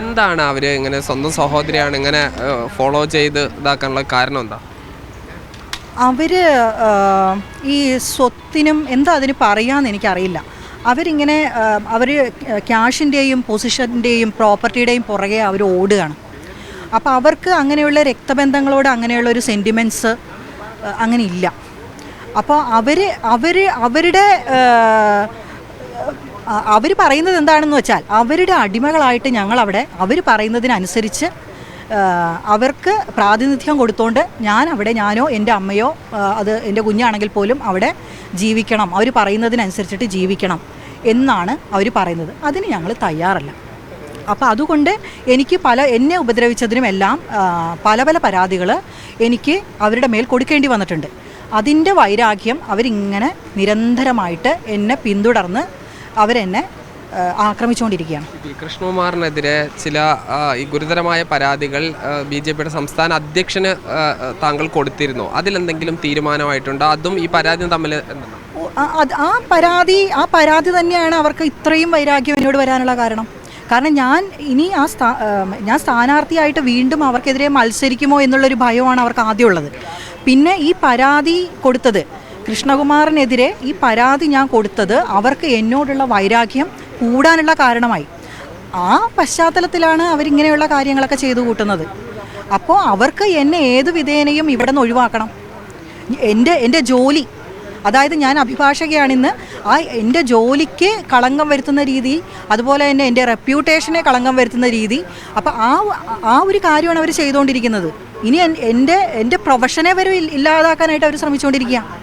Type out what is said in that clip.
എന്താണ് അവർ ഇങ്ങനെ സ്വന്തം സഹോദരിയാണ് ഇങ്ങനെ ഫോളോ ചെയ്ത് ഇതാക്കാനുള്ള കാരണം എന്താ? അവർ ഈ സ്വത്തിനും എന്താ അതിന് പറയാന്ന് എനിക്കറിയില്ല. അവരിങ്ങനെ അവർ ക്യാഷിന്റെയും പൊസിഷന്റെയും പ്രോപ്പർട്ടിയുടെയും പുറകെ അവർ ഓടുകയാണ്. അപ്പോൾ അവർക്ക് അങ്ങനെയുള്ള രക്തബന്ധങ്ങളോട് അങ്ങനെയുള്ള ഒരു സെന്റിമെന്റ്സ് അങ്ങനെ ഇല്ല അപ്പോൾ അവർ അവർ അവരുടെ അവർ പറയുന്നത് എന്താണെന്ന് വെച്ചാൽ അവരുടെ അടിമകളായിട്ട് ഞങ്ങൾ അവിടെ അവർ പറയുന്നതിനനുസരിച്ച് അവർക്ക് പ്രാതിനിധ്യം കൊടുത്തുകൊണ്ട് ഞാൻ അവിടെ ഞാനോ എന്റെ അമ്മയോ അത് എന്റെ കുഞ്ഞാണെങ്കിൽ പോലും അവിടെ ജീവിക്കണം അവർ പറയുന്നതിനനുസരിച്ചിട്ട് ജീവിക്കണം എന്നാണ് അവർ പറയുന്നത്. അതിന് ഞങ്ങൾ തയ്യാറല്ല. അപ്പോൾ അതുകൊണ്ട് എനിക്ക് പല എന്നെ ഉപദ്രവിച്ചതിനും എല്ലാം പല പല പരാതികൾ എനിക്ക് അവരുടെ മേൽ കൊടുക്കേണ്ടി വന്നിട്ടുണ്ട്. അതിന്റെ വൈരാഗ്യം അവരിങ്ങനെ നിരന്തരമായിട്ട് എന്നെ പിന്തുടർന്ന് അവരെന്നെ ആക്രമിച്ചുകൊണ്ടിരിക്കുകയാണ്. കൃഷ്ണകുമാറിനെതിരെ ചില ഈ ഗുരുതരമായ പരാതികൾ ബി ജെ പിയുടെ സംസ്ഥാന അധ്യക്ഷന് താങ്കൾ കൊടുത്തിരുന്നു. അതിലെന്തെങ്കിലും തീരുമാനമായിട്ടുണ്ടോ? അതും ഈ പരാതി തമ്മിൽ ആ- പരാതി ആ പരാതി തന്നെയാണ് അവർക്ക് ഇത്രയും വൈരാഗ്യം എന്നോട് വരാനുള്ള കാരണം. കാരണം ഞാൻ ഇനി ആ സ്ഥാ ഞാൻ സ്ഥാനാർത്ഥിയായിട്ട് വീണ്ടും അവർക്കെതിരെ മത്സരിക്കുമോ എന്നുള്ളൊരു ഭയമാണ് അവർക്ക് ആദ്യമുള്ളത്. പിന്നെ ഈ പരാതി കൊടുത്തത് കൃഷ്ണകുമാറിനെതിരെ ഈ പരാതി ഞാൻ കൊടുത്തത് അവർക്ക് എന്നോടുള്ള വൈരാഗ്യം കൂടാനുള്ള കാരണമായി. ആ പശ്ചാത്തലത്തിലാണ് അവരിങ്ങനെയുള്ള കാര്യങ്ങളൊക്കെ ചെയ്തു കൂട്ടുന്നത്. അപ്പോൾ അവർക്ക് എന്നെ ഏത് വിധേനയും ഇവിടെ നിന്ന് ഒഴിവാക്കണം. എന്റെ എന്റെ ജോലി അതായത് ഞാൻ അഭിഭാഷകയാണിന്ന് ആ എന്റെ ജോലിക്ക് കളങ്കം വരുത്തുന്ന രീതി അതുപോലെ തന്നെ എന്റെ റെപ്യൂട്ടേഷനെ കളങ്കം വരുത്തുന്ന രീതി അപ്പോൾ ആ ആ ഒരു കാര്യമാണ് അവർ ചെയ്തുകൊണ്ടിരിക്കുന്നത്. ഇനി എന്റെ എന്റെ പ്രൊഫഷനെ വരെ ഇല്ലാതാക്കാനായിട്ട് അവർ ശ്രമിച്ചുകൊണ്ടിരിക്കുക